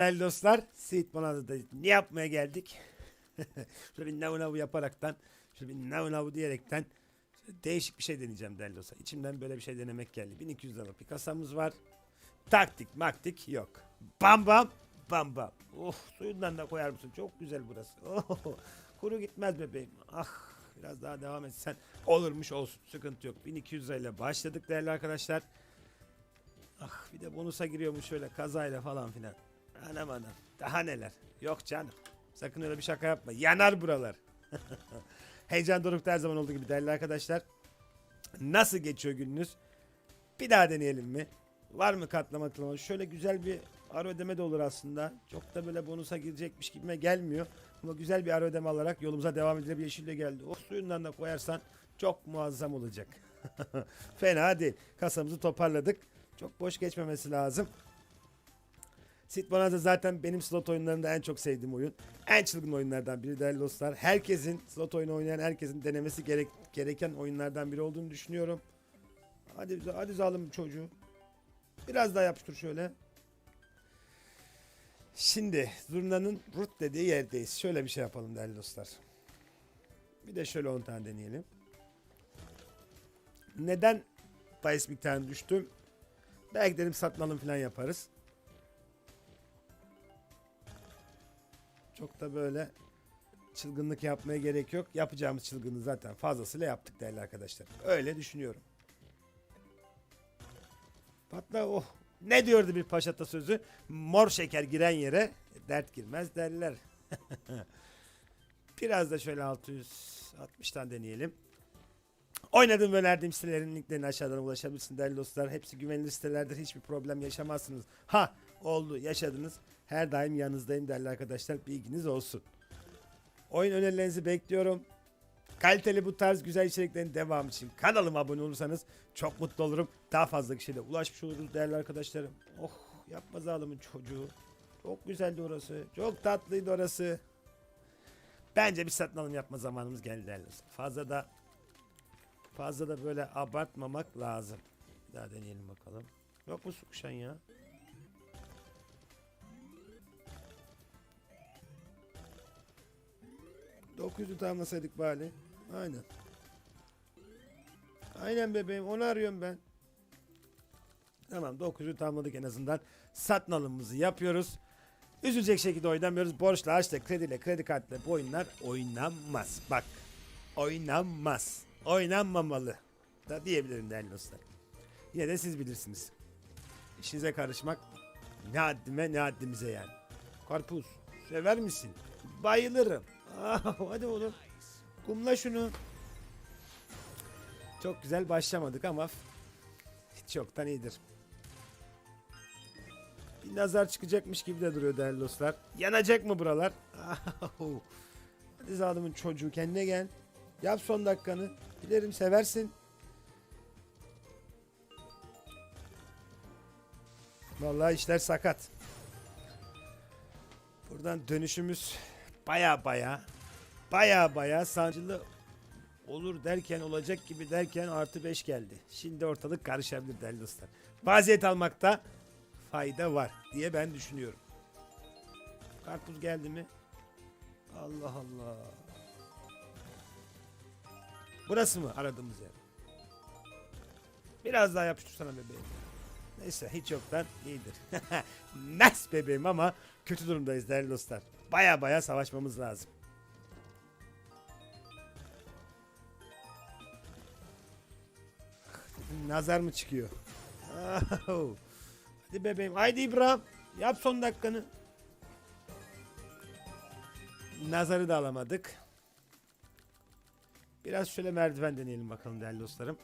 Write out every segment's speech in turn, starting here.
Değerli dostlar, Seyit Bonanza'da ne yapmaya geldik? şöyle bir nav nav yaparaktan, şöyle bir nav nav diyerekten değişik bir şey deneyeceğim değerli dostlar. İçimden böyle bir şey denemek geldi. 1200 liralık bir kasamız var. Taktik maktik yok. Bam bam bam bam. Oh suyundan da koyar mısın? Çok güzel burası. Oh, kuru gitmez bebeğim. Ah biraz daha devam etsen olurmuş olsun. Sıkıntı yok. 1200 lirayla başladık değerli arkadaşlar. Ah bir de bonusa giriyormuş şöyle kazayla falan filan. Anam anam. Daha neler. Yok canım. Sakın öyle bir şaka yapma. Yanar buralar. Heyecan dorukta her zaman olduğu gibi değerli arkadaşlar. Nasıl geçiyor gününüz? Bir daha deneyelim mi? Var mı katlama atlama? Şöyle güzel bir ara ödeme de olur aslında. Çok da böyle bonusa girecekmiş gibime gelmiyor. Ama güzel bir ara ödeme alarak yolumuza devam edilebilir yeşille geldi. O suyundan da koyarsan çok muazzam olacak. Fena değil. Kasamızı toparladık. Çok boş geçmemesi lazım. Sit Bonanza zaten benim slot oyunlarında en çok sevdiğim oyun. En çılgın oyunlardan biri değerli dostlar. Herkesin, slot oyunu oynayan herkesin denemesi gerek, gereken oyunlardan biri olduğunu düşünüyorum. Hadi hadi zalim çocuğu. Biraz daha yapıştır şöyle. Şimdi Zurna'nın root dediği yerdeyiz. Şöyle bir şey yapalım değerli dostlar. Bir de şöyle 10 tane deneyelim. Neden bahis miktarını düştüm? Belki dedim satın alım falan yaparız. Çok da böyle çılgınlık yapmaya gerek yok. Yapacağımız çılgınlığı zaten fazlasıyla yaptık değerli arkadaşlar. Öyle düşünüyorum. Patla oh. Ne diyordu bir paşa sözü? Mor şeker giren yere dert girmez derler. Biraz da şöyle 660'tan deneyelim. Oynadığım ve önerdiğim sitelerin linklerine aşağıdan ulaşabilirsiniz değerli dostlar. Hepsi güvenilir sitelerdir. Hiçbir problem yaşamazsınız. Ha oldu yaşadınız. Her daim yanınızdayım değerli arkadaşlar. Bilginiz olsun. Oyun önerilerinizi bekliyorum. Kaliteli bu tarz güzel içeriklerin devamı için kanalıma abone olursanız çok mutlu olurum. Daha fazla kişiyle ulaşmış oluruz değerli arkadaşlarım. Oh yapma zalimin çocuğu. Çok güzeldi orası. Çok tatlıydı orası. Bence bir satın alım yapma zamanımız geldi dostlar. Fazla da fazla da böyle abartmamak lazım. Bir daha deneyelim bakalım. Yok mu su kuşan ya? Dokuzu tamamlasaydık bari. Aynen. Aynen bebeğim onu arıyorum ben. Tamam 9'u tamamladık en azından. Satın alımımızı yapıyoruz. Üzülecek şekilde oynamıyoruz. Borçla, harçla, krediyle, kredi kartla bu oyunlar oynanmaz. Bak. Oynanmaz. Oynanmamalı. Da diyebilirim değerli dostlar. Yine de siz bilirsiniz. İşinize karışmak ne haddime ne haddimize yani. Karpuz sever misin? Bayılırım. Ah, hadi oğlum. Kumla şunu. Çok güzel başlamadık ama hiç yoktan iyidir. Bir nazar çıkacakmış gibi de duruyor değerli dostlar. Yanacak mı buralar? Hadi zalimin çocuğu kendine gel. Yap son dakikanı. Bilirim seversin. Vallahi işler sakat. Buradan dönüşümüz baya baya baya baya sancılı olur derken olacak gibi derken artı 5 geldi. Şimdi ortalık karışabilir değerli dostlar. Vaziyet almakta fayda var diye ben düşünüyorum. Karpuz geldi mi? Allah Allah. Burası mı aradığımız yer? Biraz daha yapıştırsana bebeğim. Neyse hiç yoktan iyidir. nice bebeğim ama kötü durumdayız değerli dostlar. Baya baya savaşmamız lazım. Nazar mı çıkıyor? Hadi bebeğim. Haydi İbrahim. Yap son dakikanı. Nazarı da alamadık. Biraz şöyle merdiven deneyelim bakalım değerli dostlarım.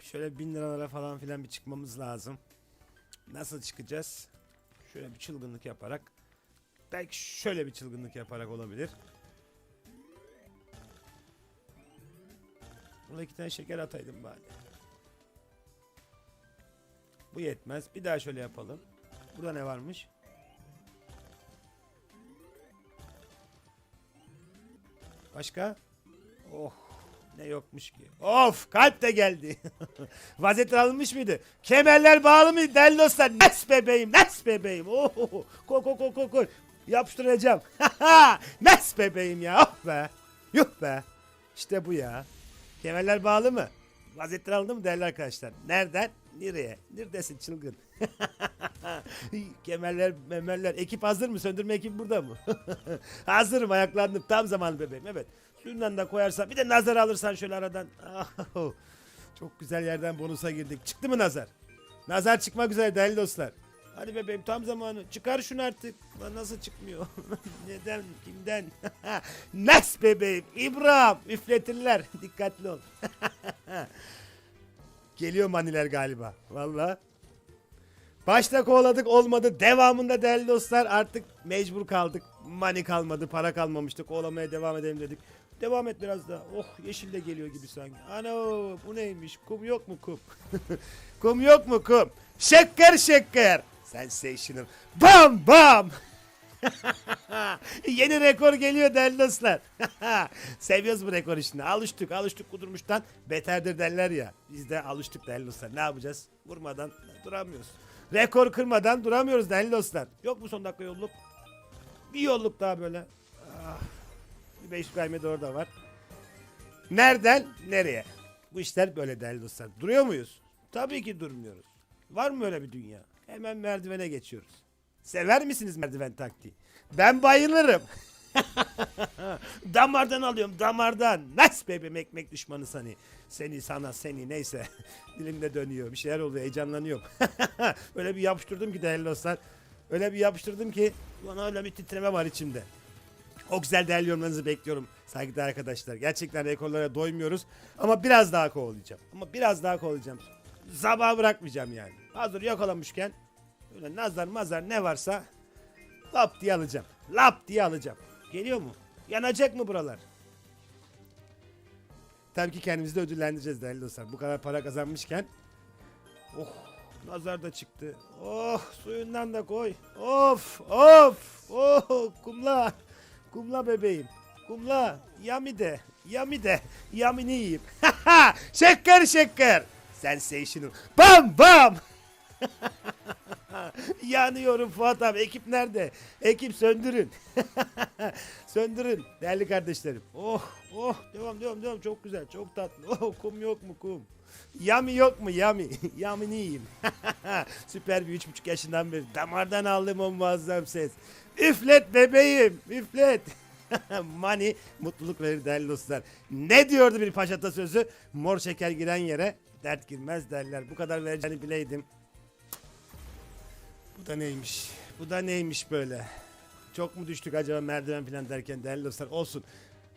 Şöyle bin liralara falan filan bir çıkmamız lazım. Nasıl çıkacağız? Şöyle bir çılgınlık yaparak. Belki şöyle bir çılgınlık yaparak olabilir. Burada iki tane şeker ataydım bari. Bu yetmez. Bir daha şöyle yapalım. Burada ne varmış? Başka? Oh. Ne yokmuş ki? Of kalp de geldi. Vazetler alınmış mıydı? Kemerler bağlı mıydı değerli dostlar? Nes bebeğim, nes bebeğim. Oh, ko ko ko ko ko. Yapıştıracağım. nes bebeğim ya. Oh be. Yuh be. İşte bu ya. Kemerler bağlı mı? Vazetler alındı mı değerli arkadaşlar? Nereden? Nereye? Neredesin çılgın? Kemerler, memerler. Ekip hazır mı? Söndürme ekip burada mı? Hazırım ayaklandım. Tam zamanı bebeğim. Evet. Suyundan da koyarsan bir de nazar alırsan şöyle aradan. Çok güzel yerden bonusa girdik. Çıktı mı nazar? Nazar çıkmak üzere değerli dostlar. Hadi bebeğim tam zamanı. Çıkar şunu artık. Lan nasıl çıkmıyor? Neden? Kimden? Nes bebeğim. İbrahim. Üfletirler. Dikkatli ol. Geliyor maniler galiba. Vallahi. Başta kovaladık olmadı. Devamında değerli dostlar artık mecbur kaldık. Money kalmadı, para kalmamıştı. Kovalamaya devam edelim dedik. Devam et biraz daha. Oh yeşil de geliyor gibi sanki. Ana bu neymiş? Kum yok mu kum? kum yok mu kum? Şeker şeker. Sensational. Bam bam. Yeni rekor geliyor değerli dostlar. Seviyoruz bu rekor işini. Alıştık, alıştık kudurmuştan beterdir derler ya. Biz de alıştık değerli dostlar. Ne yapacağız? Vurmadan duramıyoruz. Rekor kırmadan duramıyoruz değerli dostlar. Yok mu son dakika yolluk? Bir yolluk daha böyle. Ah, bir beş kayme de orada var. Nereden nereye? Bu işler böyle değerli dostlar. Duruyor muyuz? Tabii ki durmuyoruz. Var mı öyle bir dünya? Hemen merdivene geçiyoruz. Sever misiniz merdiven taktiği? Ben bayılırım. damardan alıyorum damardan. Nice bebeğim ekmek düşmanı seni. Seni sana seni neyse. Dilimde dönüyor bir şeyler oluyor heyecanlanıyorum. öyle bir yapıştırdım ki değerli dostlar. Öyle bir yapıştırdım ki ulan öyle bir titreme var içimde. O güzel değerli yorumlarınızı bekliyorum saygıdeğer arkadaşlar. Gerçekten rekorlara doymuyoruz ama biraz daha kovalayacağım. Ama biraz daha kovalayacağım. Sabah bırakmayacağım yani. Hazır yakalamışken böyle nazar mazar ne varsa lap diye alacağım. Lap diye alacağım. Geliyor mu? Yanacak mı buralar? Tabii ki kendimizi de ödüllendireceğiz değerli dostlar. Bu kadar para kazanmışken. Oh nazar da çıktı. Oh suyundan da koy. Of of. Oh kumla. Kumla bebeğim. Kumla. Yami de. Yami de. Yamini yiyeyim. şeker şeker. Sensational. Bam bam. Yanıyorum Fuat abi. Ekip nerede? Ekip söndürün. söndürün değerli kardeşlerim. Oh oh devam devam devam çok güzel çok tatlı. Oh kum yok mu kum? Yami yok mu yami? Yamini yiyeyim. Süper bir üç buçuk yaşından beri damardan aldım o muazzam ses. Üflet bebeğim üflet. Money mutluluk verir değerli dostlar. Ne diyordu bir paşa atasözü? Mor şeker giren yere dert girmez derler. Bu kadar vereceğini bileydim. Bu da neymiş? Bu da neymiş böyle? Çok mu düştük acaba merdiven falan derken değerli dostlar? Olsun.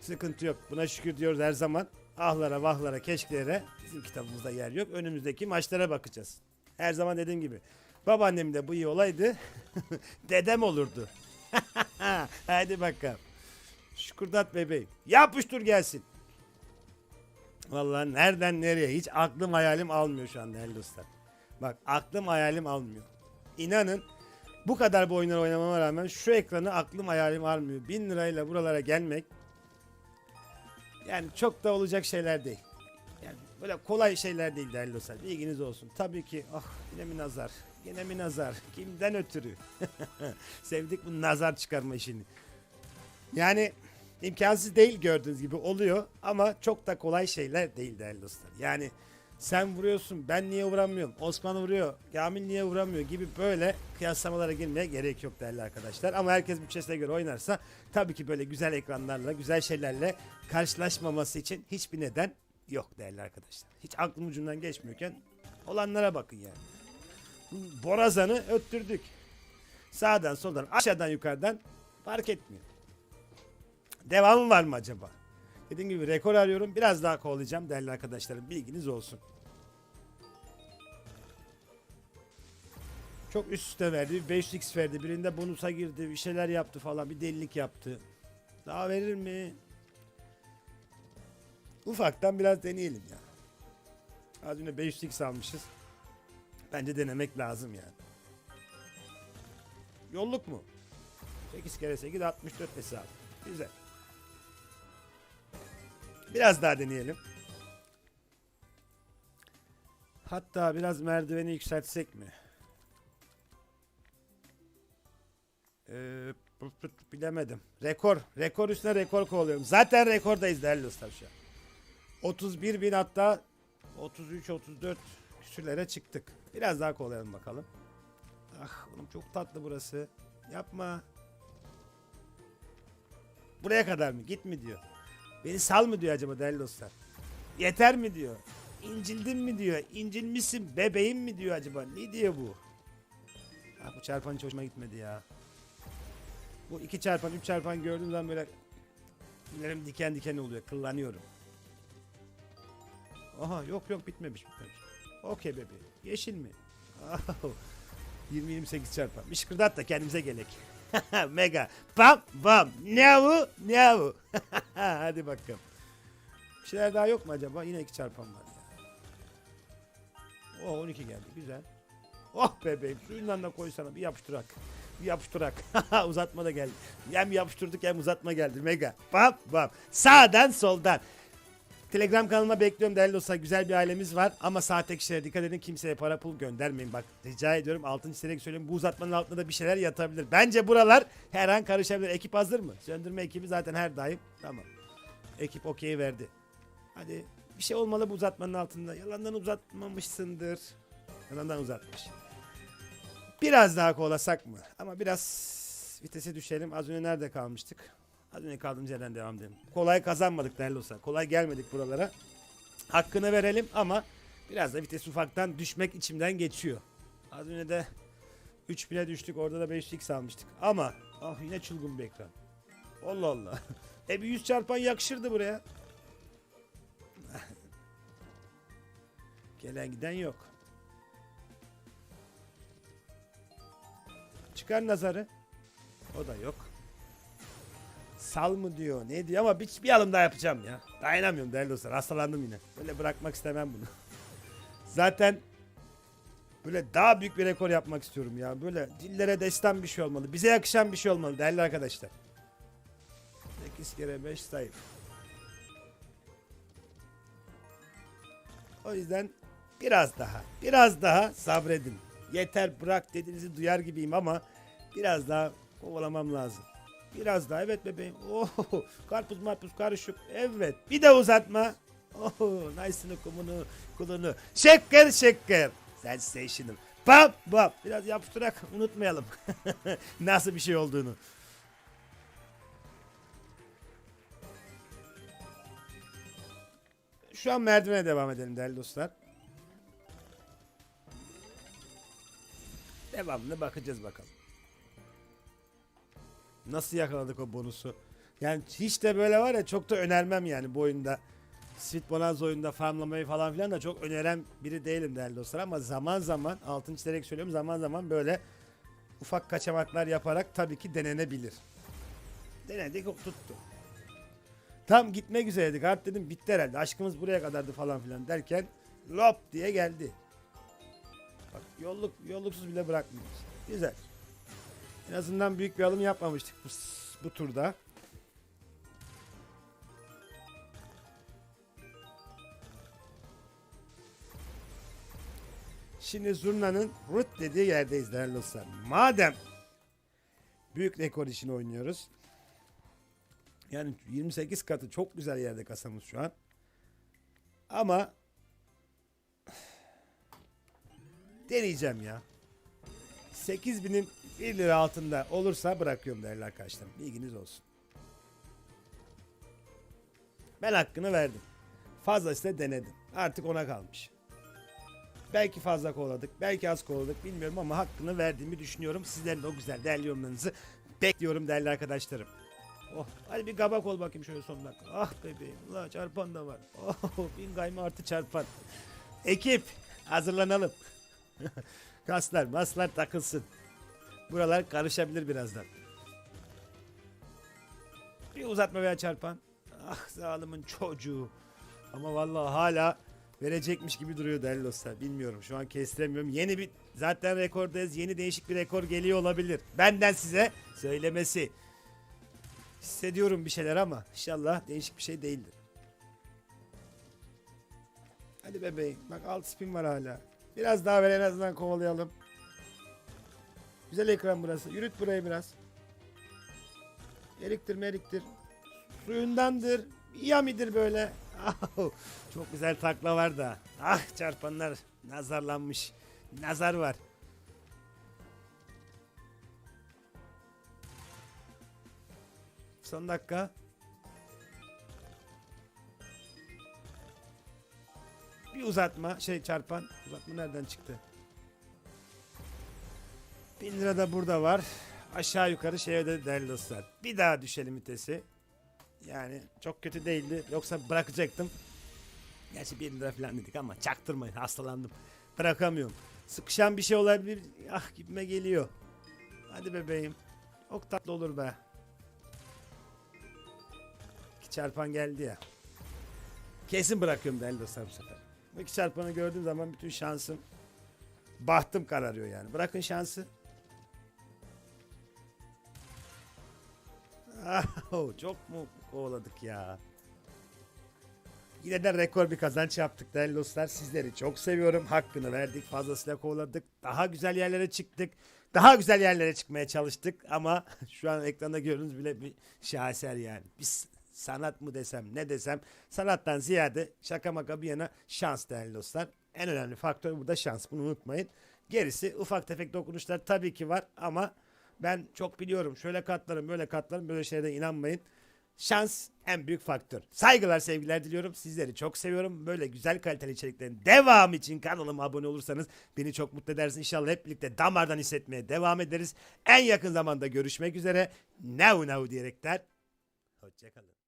Sıkıntı yok. Buna şükür diyoruz her zaman. Ahlara, vahlara, keşkelere bizim kitabımızda yer yok. Önümüzdeki maçlara bakacağız. Her zaman dediğim gibi. Babaannem de bu iyi olaydı. dedem olurdu. Haydi bakalım. Şükürdat bebeğim. Yapıştır gelsin. Vallahi nereden nereye hiç aklım hayalim almıyor şu an değerli dostlar. Bak aklım hayalim almıyor. İnanın bu kadar bu oyunları oynamama rağmen şu ekranı aklım hayalim almıyor. Bin lirayla buralara gelmek yani çok da olacak şeyler değil. Yani böyle kolay şeyler değil değerli dostlar. Bilginiz olsun. Tabii ki ah yine mi nazar? Yine mi nazar? Kimden ötürü? Sevdik bu nazar çıkarma işini. Yani imkansız değil gördüğünüz gibi oluyor ama çok da kolay şeyler değil değerli dostlar. Yani sen vuruyorsun ben niye vuramıyorum? Osman vuruyor. Kamil niye vuramıyor gibi böyle kıyaslamalara girmeye gerek yok değerli arkadaşlar. Ama herkes bütçesine göre oynarsa tabii ki böyle güzel ekranlarla, güzel şeylerle karşılaşmaması için hiçbir neden yok değerli arkadaşlar. Hiç aklım ucundan geçmiyorken olanlara bakın yani. Borazan'ı öttürdük. Sağdan soldan aşağıdan yukarıdan fark etmiyor. Devamı var mı acaba? Dediğim gibi rekor arıyorum. Biraz daha kovalayacağım değerli arkadaşlarım. Bilginiz olsun. Çok üst üste verdi. Bir 5x verdi. Birinde bonusa girdi. Bir şeyler yaptı falan. Bir delilik yaptı. Daha verir mi? Ufaktan biraz deneyelim ya. Az önce 500x almışız. Bence denemek lazım yani. Yolluk mu? 8 kere 8 64 hesabı. Güzel. Biraz daha deneyelim. Hatta biraz merdiveni yükseltsek mi? Ee, bilemedim. Rekor. Rekor üstüne rekor kovalıyorum. Zaten rekordayız değerli dostlar şu an. 31 bin hatta 33-34 küsürlere çıktık. Biraz daha kovalayalım bakalım. Ah oğlum çok tatlı burası. Yapma. Buraya kadar mı? Git mi diyor. Beni sal mı diyor acaba değerli dostlar. Yeter mi diyor. İncildin mi diyor. İncilmişsin bebeğim mi diyor acaba. Ne diyor bu? Ha, bu çarpan hiç hoşuma gitmedi ya. Bu iki çarpan, üç çarpan gördüğüm zaman böyle tüylerim diken diken oluyor. Kıllanıyorum. Aha yok yok bitmemiş bitmemiş. Okey bebeğim. Yeşil mi? Oh, 20-28 çarpan. Bir şıkırdat da kendimize gelek. Mega. Ne bu? Ne bu? Hadi bakalım. Bir şeyler daha yok mu acaba? Yine iki çarpan var. Oh 12 geldi. Güzel. Oh bebeğim suyundan da koysana bir yapıştırak. Bir yapıştırak. uzatma da geldi. Hem yapıştırdık hem uzatma geldi. Mega. Bam bam. Sağdan soldan. Telegram kanalıma bekliyorum değerli dostlar. Güzel bir ailemiz var ama sahte kişilere dikkat edin. Kimseye para pul göndermeyin. Bak rica ediyorum. Altın çizerek söyleyeyim. Bu uzatmanın altında da bir şeyler yatabilir. Bence buralar her an karışabilir. Ekip hazır mı? Söndürme ekibi zaten her daim. Tamam. Ekip okey verdi. Hadi bir şey olmalı bu uzatmanın altında. Yalandan uzatmamışsındır. Yalandan uzatmış. Biraz daha kovalasak mı? Ama biraz vitese düşelim. Az önce nerede kalmıştık? Az önce kaldığımız yerden devam edelim. Kolay kazanmadık değerli dostlar. Kolay gelmedik buralara. Hakkını verelim ama biraz da vites ufaktan düşmek içimden geçiyor. Az önce de 3 bile düştük. Orada da 5x almıştık. Ama ah yine çılgın bir ekran. Allah Allah. E bir 100 çarpan yakışırdı buraya. Gelen giden yok. Çıkar nazarı. O da yok. Sal mı diyor ne diyor ama bir, bir alım daha yapacağım ya. Dayanamıyorum değerli dostlar hastalandım yine. Böyle bırakmak istemem bunu. Zaten böyle daha büyük bir rekor yapmak istiyorum ya. Böyle dillere destan bir şey olmalı. Bize yakışan bir şey olmalı değerli arkadaşlar. 8 kere 5 sayı. O yüzden biraz daha, biraz daha sabredin. Yeter bırak dediğinizi duyar gibiyim ama biraz daha kovalamam lazım. Biraz daha evet bebeğim. Oh, karpuz marpuz karışık. Evet. Bir de uzatma. Oh, nice'ını kumunu kulunu. Şeker şeker. Sensational. Bam bam. Biraz yapıştırak unutmayalım. Nasıl bir şey olduğunu. Şu an merdivene devam edelim değerli dostlar. Devamlı bakacağız bakalım. Nasıl yakaladık o bonusu? Yani hiç de böyle var ya çok da önermem yani bu oyunda. Sweet Bonanza oyunda farmlamayı falan filan da çok öneren biri değilim değerli dostlar ama zaman zaman altın çizerek söylüyorum zaman zaman böyle ufak kaçamaklar yaparak tabii ki denenebilir. Denedik tuttu. Tam gitmek üzereydik artık dedim bitti herhalde aşkımız buraya kadardı falan filan derken lop diye geldi. Bak yolluk yolluksuz bile bırakmıyoruz. Güzel. En azından büyük bir alım yapmamıştık bu, bu turda. Şimdi Zurna'nın root dediği yerdeyiz değerli dostlar. Madem büyük rekor için oynuyoruz. Yani 28 katı çok güzel yerde kasamız şu an. Ama deneyeceğim ya. 8000'in 1 lira altında olursa bırakıyorum değerli arkadaşlarım. Bilginiz olsun. Ben hakkını verdim. Fazlası da denedim. Artık ona kalmış. Belki fazla kovaladık, belki az kovaladık bilmiyorum ama hakkını verdiğimi düşünüyorum. Sizlerin de o güzel değerli yorumlarınızı bekliyorum değerli arkadaşlarım. Oh, hadi bir kabak ol bakayım şöyle son dakika. Ah bebeğim, la çarpan da var. Oh, bin kayma artı çarpan. Ekip, hazırlanalım. Kaslar, maslar takılsın. Buralar karışabilir birazdan. Bir uzatma veya çarpan. Ah zalimin çocuğu. Ama vallahi hala verecekmiş gibi duruyor değerli dostlar. Bilmiyorum şu an kestiremiyorum. Yeni bir zaten rekordayız. Yeni değişik bir rekor geliyor olabilir. Benden size söylemesi. Hissediyorum bir şeyler ama inşallah değişik bir şey değildir. Hadi bebeğim. Bak 6 spin var hala. Biraz daha ver en azından kovalayalım. Güzel ekran burası. Yürüt burayı biraz. Eriktir meriktir. Suyundandır. Yamidir böyle. Çok güzel takla var da. Ah çarpanlar nazarlanmış. Nazar var. Son dakika. Bir uzatma şey çarpan. Uzatma nereden çıktı? 1000 lira da burada var. Aşağı yukarı şeye de değerli dostlar. Bir daha düşelim vitesi. Yani çok kötü değildi. Yoksa bırakacaktım. Gerçi 1 lira falan dedik ama çaktırmayın hastalandım. Bırakamıyorum. Sıkışan bir şey olabilir. Ah gibime geliyor. Hadi bebeğim. Çok tatlı olur be. İki çarpan geldi ya. Kesin bırakıyorum değerli dostlar bu sefer. Bu iki çarpanı gördüğüm zaman bütün şansım bahtım kararıyor yani. Bırakın şansı. Ah, çok mu kovaladık ya. Yine de rekor bir kazanç yaptık değerli dostlar. Sizleri çok seviyorum. Hakkını verdik. Fazlasıyla kovaladık. Daha güzel yerlere çıktık. Daha güzel yerlere çıkmaya çalıştık. Ama şu an ekranda gördüğünüz bile bir şaheser yani. Biz sanat mı desem ne desem sanattan ziyade şaka maka bir yana şans değerli dostlar. En önemli faktör burada şans. Bunu unutmayın. Gerisi ufak tefek dokunuşlar tabii ki var ama ben çok biliyorum. Şöyle katlarım, böyle katlarım, böyle şeylere inanmayın. Şans en büyük faktör. Saygılar, sevgiler diliyorum. Sizleri çok seviyorum. Böyle güzel kaliteli içeriklerin devamı için kanalıma abone olursanız beni çok mutlu edersiniz. İnşallah hep birlikte damardan hissetmeye devam ederiz. En yakın zamanda görüşmek üzere. Now now diyerekler. Hoşçakalın.